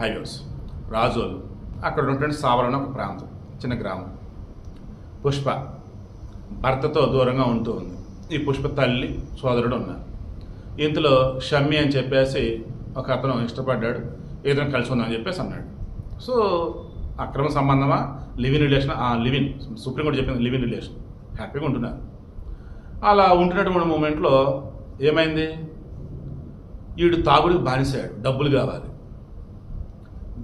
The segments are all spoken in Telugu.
హైవేస్ రాజోలు. అక్కడ ఉన్నటువంటి సావరణ ఒక ప్రాంతం చిన్న గ్రామం. పుష్ప భర్తతో దూరంగా ఉంటూ ఉంది. ఈ పుష్ప తల్లి సోదరుడు ఉన్నారు. ఇంతలో షమ్మి అని చెప్పేసి ఒక అతను ఇష్టపడ్డాడు. ఏదైనా కలిసి ఉందని చెప్పేసి అన్నాడు. సో అక్రమ సంబంధమా? లివిన్ రిలేషన్ ఆ లివిన్ సుప్రీం కోర్టు చెప్పింది లివిన్ రిలేషన్ హ్యాపీగా ఉంటున్నారు. అలా ఉంటున్నటువంటి మూమెంట్లో ఏమైంది? వీడు తాగుడికి బానిసాడు డబ్బులు కావాలి.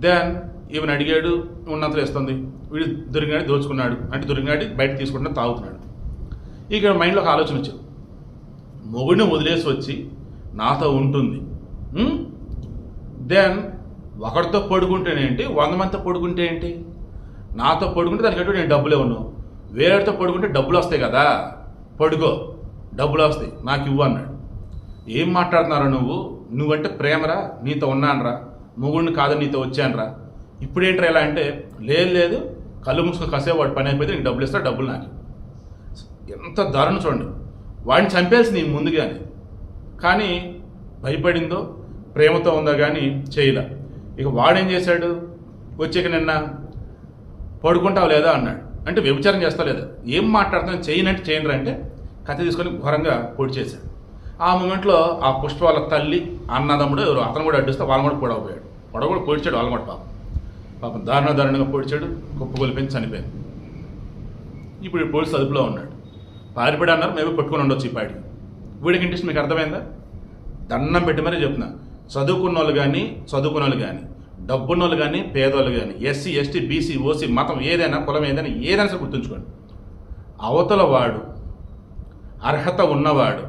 దెన్ ఈవెన్ అడిగాడు ఉన్నంతలో ఇస్తుంది వీడు దొరికినాడు దోచుకున్నాడు. అంటే దొరికినాడు బయట తీసుకుంటున్నా తాగుతున్నాడు. ఇక మైండ్లో ఒక ఆలోచన వచ్చింది. మొగుడిని వదిలేసి వచ్చి నాతో ఉంటుంది. దెన్ ఒకడితో పడుకుంటేనేంటి వంద మందితో పడుకుంటే ఏంటి? నాతో పడుకుంటే దానికి నేను డబ్బులు ఇవ్వను. వేరేతో పడుకుంటే డబ్బులు వస్తాయి కదా. పడుకో. డబ్బులు వస్తాయి. నాకు ఇవ్వు అన్నాడు. ఏం మాట్లాడుతున్నారా నువ్వు? నువ్వంటే ప్రేమరా? నీతో ఉన్నానరా? మొగుడిని కాదని నీతో వచ్చానురా. ఇప్పుడేంట్రా ఎలా అంటే లేదు లేదు కళ్ళు మూసుకొని కసేవాడు పని అయిపోతే నీకు డబ్బులు ఇస్తా డబ్బులు నాకు. ఎంత దారుణం చూడండి. వాడిని చంపేసి నీ ముందుగానే. కానీ భయపడిందో ప్రేమతో ఉందో కానీ చేయలే. ఇక వాడేం చేశాడు? వచ్చాక నిన్న పడుకుంటావు లేదా అన్నాడు. అంటే వ్యభిచారం చేస్తావు లేదా? ఏం మాట్లాడుతున్నా చేయనంటే చేయనరా అంటే కత్తి తీసుకొని ఘోరంగా పొడి చేశాడు. ఆ మూమెంట్లో ఆ పుష్ప వాళ్ళ తల్లి అన్నదమ్ముడు అతను కూడా అడ్డిస్తే వాళ్ళని కూడా పొడవపోయాడు పొడవ కూడా పొడిచాడు వాళ్ళని పాపం. పాపం దారుణ దారుణంగా పొడిచాడు కుప్ప కొలిపించి చనిపోయింది ఇప్పుడు పోలీసు అదుపులో ఉన్నాడు. పారిపడి అన్నారు మేమే పట్టుకుని ఉండొచ్చు ఈ పాడి వీడికి ఇంట్రెస్ట్ మీకు అర్థమైందా? దండం పెట్టి మరీ చెప్తున్నా. చదువుకున్న వాళ్ళు కానీ చదువుకున్న వాళ్ళు కానీ డబ్బున్న వాళ్ళు కానీ పేదవాళ్ళు కానీ ఎస్సీ ఎస్టీ బీసీ ఓసీ మతం ఏదైనా కులం ఏదైనా ఏదైనా సరే గుర్తుంచుకోండి. అవతల వాడు అర్హత ఉన్నవాడు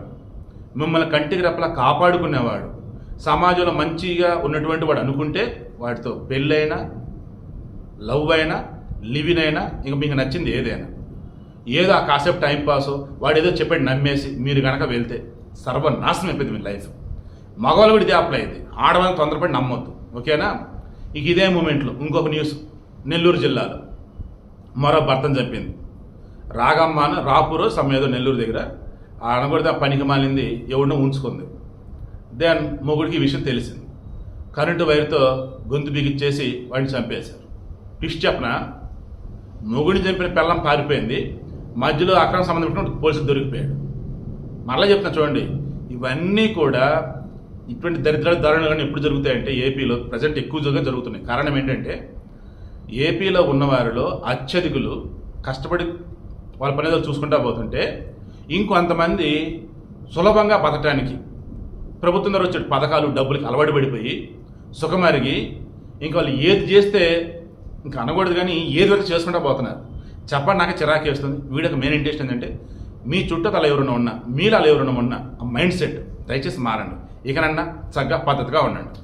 మిమ్మల్ని కంటికి రెప్పలా కాపాడుకునేవాడు సమాజంలో మంచిగా ఉన్నటువంటి వాడు అనుకుంటే వాటితో పెళ్ళైనా లవ్ అయినా లివిన్ అయినా ఇంక మీకు నచ్చింది ఏదైనా. ఏదో ఆ కాసేపు టైంపాస్ వాడు ఏదో చెప్పాడు నమ్మేసి మీరు కనుక వెళ్తే సర్వనాశనం అయిపోయింది మీ లైఫ్. మగవాళ్ళు కూడా ఇదే అప్లై అయింది ఆడవాళ్ళని తొందరపడి నమ్మొద్దు. ఓకేనా? ఇక ఇదే మూమెంట్లో ఇంకొక న్యూస్ నెల్లూరు జిల్లాలో మరో భర్తను చంపింది. రాగమ్మ అని రాపూరు సమేదో నెల్లూరు దగ్గర. ఆడ కూడా ఆ పనికి మాలింది ఎవడో ఉంచుకుంది. దెన్ మొగుడికి విషయం తెలిసింది. కరెంటు వైర్తో గొంతు బిగిచ్చేసి వాడిని చంపేశారు. పిష్ చెప్పన? మొగుడిని చంపిన పిల్లం పారిపోయింది. మధ్యలో అక్రమ సంబంధం పెట్టుకుని పోలీసులు దొరికిపోయాడు. మరలా చెప్తున్నా చూడండి ఇవన్నీ కూడా ఇటువంటి దరిద్రాలు దారుణాలు కానీ ఎప్పుడు జరుగుతాయంటే ఏపీలో ప్రజెంట్ ఎక్కువగా జరుగుతున్నాయి. కారణం ఏంటంటే ఏపీలో ఉన్నవారిలో అత్యధికులు కష్టపడి వాళ్ళ పనిదో చూసుకుంటా పోతుంటే ఇంకొంతమంది సులభంగా బతకడానికి ప్రభుత్వం ద్వారా వచ్చే పథకాలు డబ్బులకి అలవాటు పడిపోయి సుఖమరిగి ఇంకా వాళ్ళు ఏది చేస్తే ఇంకా అనకూడదు కానీ ఏది వరకు చేసుకుంటా పోతున్నారు. చెప్పండి నాకు చిరాకే వస్తుంది. వీడికి మెయిన్ ఇంట్రెస్ట్ ఏంటంటే మీ చుట్టూ అలా ఎవరైనా ఉన్నా మీరు అలా ఎవరైనా ఉన్నా ఆ మైండ్ సెట్ దయచేసి మారండి. ఇకనన్నా చక్కగా పద్ధతిగా ఉండండి.